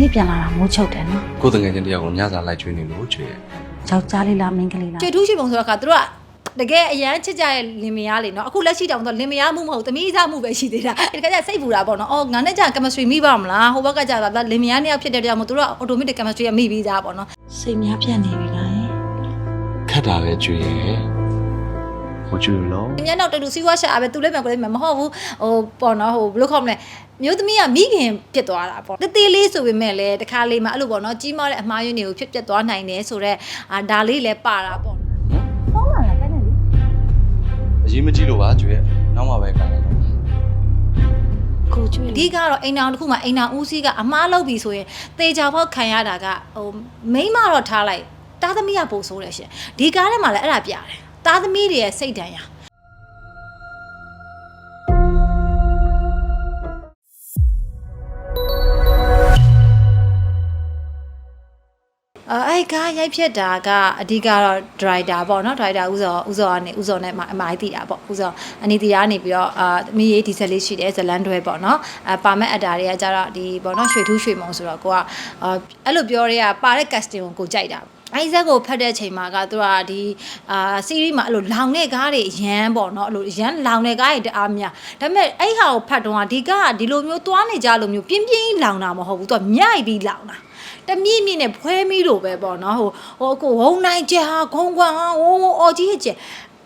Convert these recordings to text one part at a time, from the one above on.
နေ့ပြန်လာတာမိုးချုပ်တယ်နော်ကိုယ်တငယ်ချင်းတယောက်ကိုညစာလိုက်ချွေးနေလို့ချွေရဲ့ယောက်ျားလေးလားမိန်းကလေးလားကျွေထူးရှိပုံဆိုတော့ကသူတို့ကတကယ်အရန်ချစ်ကြတဲ့လင်မယားလေနော်အခုလက်ရှိတောင်တော့လင်မယားမှုမဟုတ်သမီးစားမှုပဲရှိသေးတာဒီကကြစိတ်ပူတာပေါ့နော်အော်ငါနဲ့ကြာ chemistry မိပါမလားဟိုဘက်ကကြာတာလင်မယားနှစ်ယောက်ဖြစ်တဲ့တရားမို့သူတို့က automatic chemistry ကမိပြီးသားပေါ့နော်စိတ်များပြတ်နေပြီလားယင်ခက်တာပဲချွေရဲ့ ဟိုချွေလို့။ညနောက်တူတူစီးပွားရှာပဲသူလည်းပြန်ကိုလည်းမဟုတ်ဘူးဟိုပေါ့နော်ဟိုဘယ်လိုခေါ်မလဲမျိုးသမီးကမိခင်ဖြစ်သွားတာပေါ့တသေးလေးဆိုပေမဲ့လည်းတခါလေးမှအဲ့လိုပေါ့နော်ကြီးမားတဲ့အမှားယွင်းတွေကိုဖြစ်ပြသွားနိုင်တယ်ဆိုတော့အာဒါလေးလည်းပါတာပေါ့ဖုန်းလာလားတဲ့လေအရေးမကြီးလို့ပါချွေရဲ့နောက်မှပဲခံလိုက်တော့ကိုကျွေးအဓိကတော့အိမ်အောင်တစ်ခုမှအိမ်အောင်ဦးစီးကအမှားလုပ်ပြီဆိုရင်တေချာဖောက်ခံရတာကဟိုမိန်းမတော့ထားလိုက်တာသမီးကပို့ဆိုးတယ်ရှင်ဒီကားထဲမှာလည်းအဲ့ဒါပြတယ် တာသမီးတွေရဲ့စိတ်ဓာတ်ရအဲအဲ့ကားရိုက်ဖြစ်တာကအဓိကတော့ driver ပေါ့နော် driver ဥစောဥစောကနေဥစောနဲ့အမိုင်းတီတာပေါ့ဥစောအနီတီကနေပြီးတော့အာသမီးရေးဒီဇယ်လေးရှိတယ်ဇလန်တွဲပေါ့နော်အဲပါမက်အက်တာတွေကကြတော့ဒီပေါ့နော်ရွှေထူးရွှေမုံဆိုတော့ကိုကအာအဲ့လိုပြောရဲကပါတဲ့ casting ကိုကိုကြိုက်တာ အိုက်ဇက်ကိုဖတ်တဲ့ချိန်မှာကသူကဒီအာစီးရီးမှာအဲ့လိုလောင်တဲ့ကားတွေရမ်းပေါ့နော်အဲ့လိုရမ်းလောင်တဲ့ကားတွေတအားများဒါပေမဲ့အဲ့ဟာကိုဖတ်တော့ကဒီကားကဒီလိုမျိုးသွားနေကြလိုမျိုးပြင်းပြင်းလောင်တာမဟုတ်ဘူးသူကမြိုက်ပြီးလောင်တာတမြင့်မြင့်နဲ့ဖွဲမီလို့ပဲပေါ့နော်ဟိုဟိုကိုဝုံနိုင်ကြဟာခုံကွမ်ဟာဝုံဝုံအော်ကြီးကျ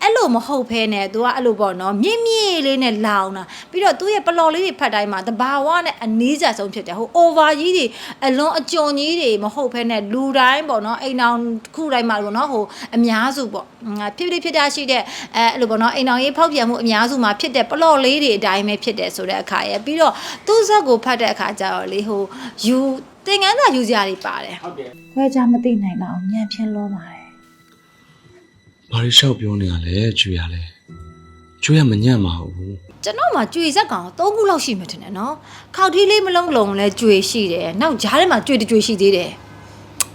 အဲ့လိုမဟုတ်ဖဲနဲ့ तू ကအဲ့လိုပေါ့နော်မြင့်မြင့်လေးနဲ့လောင်တာပြီးတော့သူ့ရဲ့ပလော်လေးတွေဖတ်တိုင်းမှာတဘာဝနဲ့အနည်းဆက်ဆုံးဖြစ်တယ်ဟို over ကြီးတွေအလွန်အကျွံကြီးတွေမဟုတ်ဖဲနဲ့လူတိုင်းပေါ့နော်အိမ်အောင်တစ်ခုတိုင်းမှာပေါ့နော်ဟိုအများစုပေါ့ငါဖြစ်ဖြစ်ဖြစ်တာရှိတဲ့အဲအဲ့လိုပေါ့နော်အိမ်အောင်ရေးဖောက်ပြန်မှုအများစုမှာဖြစ်တဲ့ပလော်လေးတွေအတိုင်းပဲဖြစ်တယ်ဆိုတဲ့အခါရဲ့ပြီးတော့သူ့ဇက်ကိုဖတ်တဲ့အခါကျတော့လေဟိုယူသင်္ကန်းစာယူစရာတွေပါတယ်ခွဲခြားမသိနိုင်တော့ညံ့ဖြင်းလောပါတယ် ဘာလို့ရှောက်ပြောနေရလဲချွေရလဲချွေရမညံ့ပါဘူးကျွန်တော်မှာကြွေဇက်ကောင်၃ခုလောက်ရှိမှထင်တယ်နော်ခောက်ထီးလေးမလုံးလုံးလဲကြွေရှိတယ်နောက်ဂျားထဲမှာကြွေတကြွေရှိသေးတယ်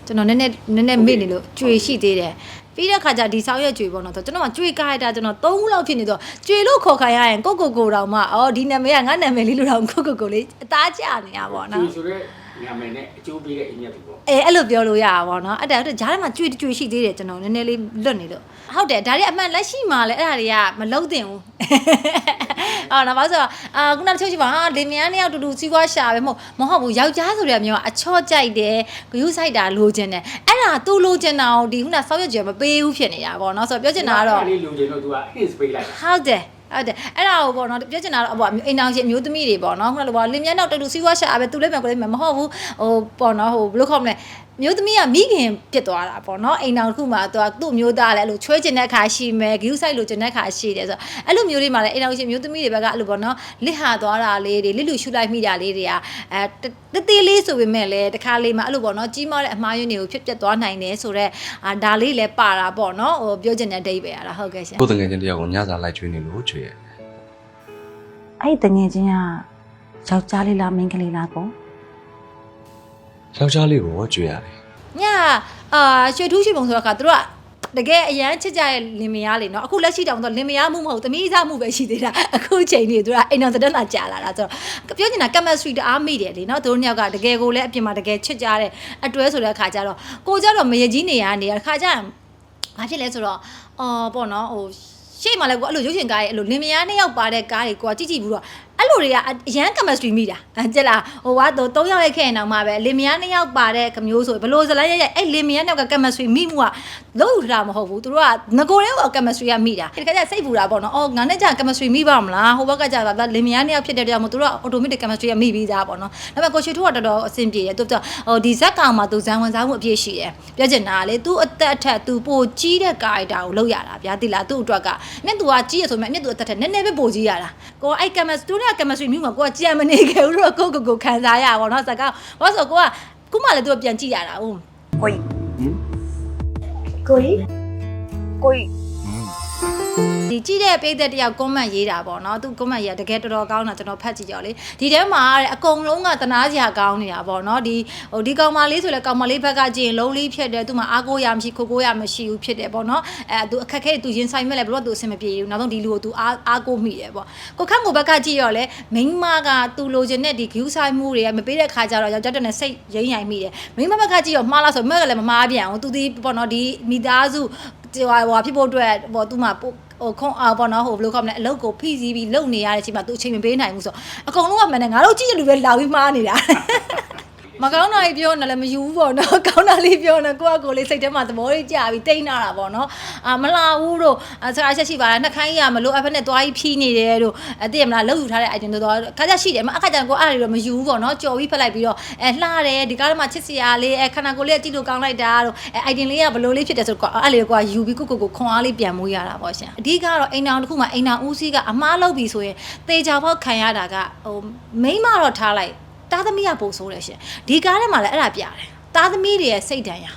ကျွန်တော်နည်းနည်းနည်းနည်းမေ့နေလို့ကြွေရှိသေးတယ်ပြီးတဲ့ခါကျဒီဆောင်ရွက်ကြွေပေါ့နော်ဆိုကျွန်တော်ကကြွေကားရတာကျွန်တော်၃ခုလောက်ဖြစ်နေတော့ကြွေလို့ခေါ်ခိုင်းရရင်ကိုကိုကိုတောင်မှအော်ဒီနာမည်ကငါနာမည်လေးလို့တောင်ကိုကိုကိုလေးအသားကျနေရပါတော့ကျွေနော်ဆိုတဲ့ နာမည်နဲ့အကျိုးပေးတဲ့အင်းမြတ်သူပေါ့အဲအဲ့လိုပြောလို့ရတာပေါ့နော်အဲ့ဒါအဲ့ဒါဂျားထဲမှာကြွေကြွေရှိသေးတယ်ကျွန်တော်နည်းနည်းလေးလွတ်နေလို့ဟုတ်တယ်ဒါတွေအမှန်လက်ရှိမှာလဲအဲ့ဒါတွေကမလုံးတင်ဘူးအော်နော်ဘာလို့ဆိုတော့အာခုနကတချို့ရှိပါဟာလင်မယားနှစ်ယောက်တူတူစီးပွားရှာပဲမဟုတ်မဟုတ်ဘူးယောက်ျားဆိုတဲ့မျိုးကအချော့ကြိုက်တယ်ဂယုဆိုင်တာလိုချင်တယ်အဲ့ဒါသူလိုချင်တာကိုဒီခုနဆောက်ရွက်ကြမပေးဘူးဖြစ်နေတာပေါ့နော်ဆိုတော့ပြောချင်တာကတော့အဲ့လေးလူချင်းတော့ तू က hints ပေးလိုက်တာဟုတ်တယ် ဟုတ်တယ်အဲ့ဒါကိုပေါ့နော်ပြောချင်တာတော့ပေါ့အိမ်အောင်ရှင်အမျိုးသမီးတွေပေါ့နော်ခုနကလိုပေါ့လင်မြတ်နောက်တူတူစီးပွားရှာပဲသူလည်းပြန်ကိုလည်းမဟုတ်ဘူးဟိုပေါ့နော်ဟိုဘယ်လိုခေါ်မလဲ မျိုးသမီးကမိခင်ဖြစ်သွားတာပေါ့နော်အိမ်အောင်တစ်ခုမှာသူကသူ့မျိုးသားလည်းအဲ့လိုချွဲကျင်တဲ့အခါရှိမယ်ဂယူးဆိုင်လိုကျင်တဲ့အခါရှိတယ်ဆိုတော့အဲ့လိုမျိုးလေးမှာလည်းအိမ်အောင်ရှင်မျိုးသမီးတွေဘက်ကအဲ့လိုပေါ့နော်လစ်ဟာသွားတာလေးတွေလစ်လူရှုလိုက်မိတာလေးတွေကအဲတသေးလေးဆိုပေမဲ့လည်းတခါလေးမှာအဲ့လိုပေါ့နော်ကြီးမားတဲ့အမှားယွင်းတွေကိုဖြစ်ပြသွားနိုင်တယ်ဆိုတော့အာဒါလေးလည်းပါတာပေါ့နော်ဟိုပြောချင်တဲ့အဓိပ္ပာယ်ရတာဟုတ်ကဲ့ရှင်ကိုယ်တငယ်ချင်းတယောက်ကိုညစာလိုက်ချွေးနေလို့ချွေရဲ့အဲ့ဒီတငယ်ချင်းကယောက်ျားလေးလားမိန်းကလေးလားကို ယောက်ျားလေးကိုချွေရတယ်ညအာရွှေထူးရွှေပုံဆိုတော့ကသူတို့ကတကယ်အရန်ချစ်ကြတဲ့လင်မယားလေနော်အခုလက်ရှိတောင်တော့လင်မယားမှုမဟုတ်သမီးစားမှုပဲရှိသေးတာအခုချိန်ကြီးသူကအိမ်တော်တက်လာကြာလာတာဆိုတော့ပြောချင်တာ chemistry တအားမိတယ်လေနော်သူတို့နှစ်ယောက်ကတကယ်ကိုလည်းအပြင်မှာတကယ်ချစ်ကြတဲ့အတွဲဆိုတဲ့အခါကျတော့ကိုကြတော့မရကြီးနေရနေအခါကျရင်ဘာဖြစ်လဲဆိုတော့အော်ပေါ့နော်ဟိုရှေ့မှာလည်းကိုအဲ့လိုရုပ်ရှင်ကားတွေအဲ့လိုလင်မယားနှစ်ယောက်ပါတဲ့ကားတွေကိုကကြည့်ကြည့်ပြီးတော့ အဲ့လိုတွေကအရန် chemistry မိတာကြက်လားဟိုကတော့၃ယောက်ရဲ့ခဲ့ရင်တော့မှပဲလင်မယားနှစ်ယောက်ပါတဲ့ကမျိုးဆိုဘလို့ဇလန်းရဲ့ရဲ့အဲ့လင်မယားနှစ်ယောက်က chemistry မိမှုကလုံးထတာမဟုတ်ဘူးသူတို့ကငကိုတဲ့က chemistry ကမိတာဒီကကြစိတ်ပူတာပေါ့နော်အော်ငါနဲ့ကြာ chemistry မိပါမလားဟိုဘက်ကကြာတာလင်မယားနှစ်ယောက်ဖြစ်တဲ့တရားမို့သူတို့က automatic chemistry ကမိပြီးသားပေါ့နော်ဒါပေမဲ့ကိုချီထိုးကတော်တော်အဆင်ပြေတယ်သူကဟိုဒီဇက်ကောင်မှာသူဇန်ဝင်စားမှုအပြည့်ရှိတယ်ပြောချင်တာကလေသူအသက်အထက်သူပိုကြီးတဲ့ character ကိုလုပ်ရတာဗျာတိလားသူ့အတွက်ကနဲ့သူကကြီးရဆိုမဲ့နဲ့သူအသက်ထက်နည်းနည်းပဲပိုကြီးရတာ ကိုအဲ့ chemistry သူနဲ့ chemistry မိမှာကိုကကြံမနေခဲ့ဘူးတော့ကိုကိုကိုခံစားရပါတော့ဇက်ကောင်ဘာလို့ဆိုကိုကခုမှလည်းသူကပြန်ကြည့်ရတာဟုတ်ကိုကြီးကိုကြီးကိုကြီး ဒီကြည့်တဲ့ပိသက်တယောက် comment ရေးတာပေါ့နော်သူ comment ရေးတာတကယ်တော်တော်ကောင်းတာကျွန်တော်ဖတ်ကြည့်ကြော်လေဒီထဲမှာတဲ့အကုန်လုံးကတနာစရာကောင်းနေတာပေါ့နော်ဒီဟိုဒီကောင်မလေးဆိုလဲကောင်မလေးဘက်ကကြည့်ရင်လုံးလေးဖြစ်တယ်သူမှအားကိုးရမရှိခိုကိုးရမရှိဘူးဖြစ်တယ်ပေါ့နော်အဲသူအခက်ခဲသူရင်ဆိုင်မဲ့လဲဘလို့သူအဆင်မပြေဘူးနောက်ဆုံးဒီလူကိုသူအားအားကိုးမိတယ်ပေါ့ကိုခန့်ကိုဘက်ကကြည့်ရောလဲမိန်းမကသူလိုချင်တဲ့ဒီ view ဆိုင်မှုတွေကမပေးတဲ့ခါကျတော့ယောက်ျားတက်နဲ့စိတ်ရိမ့်ရိုင်မိတယ်မိန်းမဘက်ကကြည့်ရောမှားလားဆိုမက်ကလည်းမမှားပြန်ဘူးသူဒီပေါ့နော်ဒီမိသားစုဟိုဟိုဖြစ်ဖို့အတွက်ပေါ့သူမှပို့ ဟိုခွန်အားပေါ့နော်ဟိုဘယ်လိုခေါ်မလဲအလုပ်ကိုဖိစီးပြီးလုပ်နေရတဲ့အချိန်မှာသူအချိန်မပေးနိုင်ဘူးဆိုအကုန်လုံးကမှန်တယ်ငါတို့ကြည့်ရလူပဲလာပြီးမှားနေတာ မကောင်းတာကြီးပြောနေလည်းမယူဘူးပေါ့နော်ကောင်းတာလေးပြောနေကိုယ့်အကိုလေးစိတ်ထဲမှာသဘောလေးကြာပြီးတိတ်နာတာပေါ့နော်အာမလာဘူးတို့အစကားချက်ရှိပါလားနှခိုင်းရမလို့အဖက်နဲ့သွားပြီးဖြီးနေတယ်တို့အသိရမလားလောက်ယူထားတဲ့ item တို့တော့ခါကြရှိတယ်မအခါကျကိုအဲ့ဒါတွေတော့မယူဘူးပေါ့နော်ကြော်ပြီးဖက်လိုက်ပြီးတော့အဲလှတယ်ဒီကားထဲမှာချစ်စရာလေးအဲခန္ဓာကိုယ်လေးကကြည့်လို့ကောင်းလိုက်တာတို့အဲ item လေးကဘလို့လေးဖြစ်တယ်ဆိုတော့အဲ့လေကွာယူပြီးကိုကိုကိုခွန်အားလေးပြန်မွေးရတာပေါ့ရှင်အဓိကတော့အိမ်တော်တစ်ခုမှာအိမ်တော်ဦးစီးကအမားလုပ်ပြီဆိုရင်တေချာဖောက်ခံရတာကဟိုမိန်းမတော့ထားလိုက် သားသမီးကပို့ဆိုးတယ်ရှင်ဒီကားထဲမှာလည်းအဲ့ဒါပြတယ်သားသမီးတွေရဲ့စိတ်ဓာတ်ရ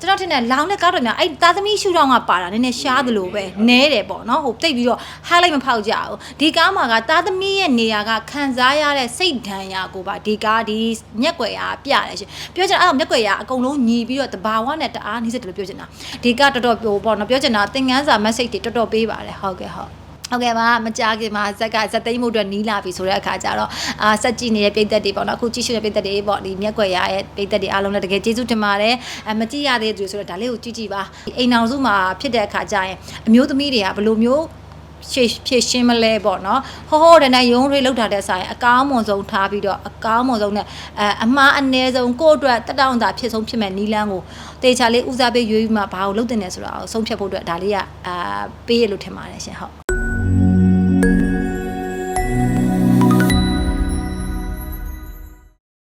ကျွန်တော်ထင်တယ်လောင်တဲ့ကားတော်များအဲ့သားသမီးရှူတော့ကပါတာနည်းနည်းရှားသလိုပဲနဲတယ်ပေါ့နော်ဟိုတိတ်ပြီးတော့ highlight မဖောက်ကြဘူးဒီကားမှာကသားသမီးရဲ့နေရာကခံစားရတဲ့စိတ်ဓာတ်ရကိုပါဒီကားဒီမျက်ွယ်ရပြတယ်ရှင်ပြောချင်အဲ့မျက်ွယ်ရအကုန်လုံးညီပြီးတော့တဘာဝနဲ့တအားနှိစက်တယ်လို့ပြောချင်တာဒီကားတော်တော်ဟိုပေါ့နော်ပြောချင်တာသင်ငန်းစာ message တွေတော်တော်ပေးပါတယ်ဟုတ်ကဲ့ဟုတ် ဟုတ်ကဲ့ပါမကြခင်မှာဇက်ကဇက်သိမ်းမှုအတွက်နီးလာပြီဆိုတဲ့အခါကျတော့အာစက်ကြည့်နေတဲ့ပြည်သက်တွေပေါ့နော်အခုကြည့်ရှုတဲ့ပြည်သက်တွေပေါ့ဒီမျက်ွယ်ရရဲ့ပြည်သက်တွေအားလုံးလည်းတကယ်ကျေးဇူးတင်ပါတယ်အမကြည့်ရသေးတဲ့သူဆိုတော့ဒါလေးကိုကြည့်ကြည့်ပါဒီအိမ်အောင်စုမှာဖြစ်တဲ့အခါကျရင်အမျိုးသမီးတွေကဘယ်လိုမျိုးဖြည့်ဖြည့်ရှင်းမလဲပေါ့နော်ဟောဟောတန်းရုံးတွေလောက်တာတဲ့ဆိုင်အကောင်းမွန်ဆုံးထားပြီးတော့အကောင်းမွန်ဆုံးနဲ့အအမှားအ ਨੇ ဆုံးကိုယ့်အတွက်တက်တောင့်တာဖြစ်ဆုံးဖြစ်မဲ့နီလန်းကိုတေချာလေးဦးစားပေးရွေးပြီးမှဘာကိုလုပ်တင်နေဆိုတာကိုဆုံးဖြတ်ဖို့အတွက်ဒါလေးကအာပေးရလို့ထင်ပါတယ်ရှင်ဟုတ်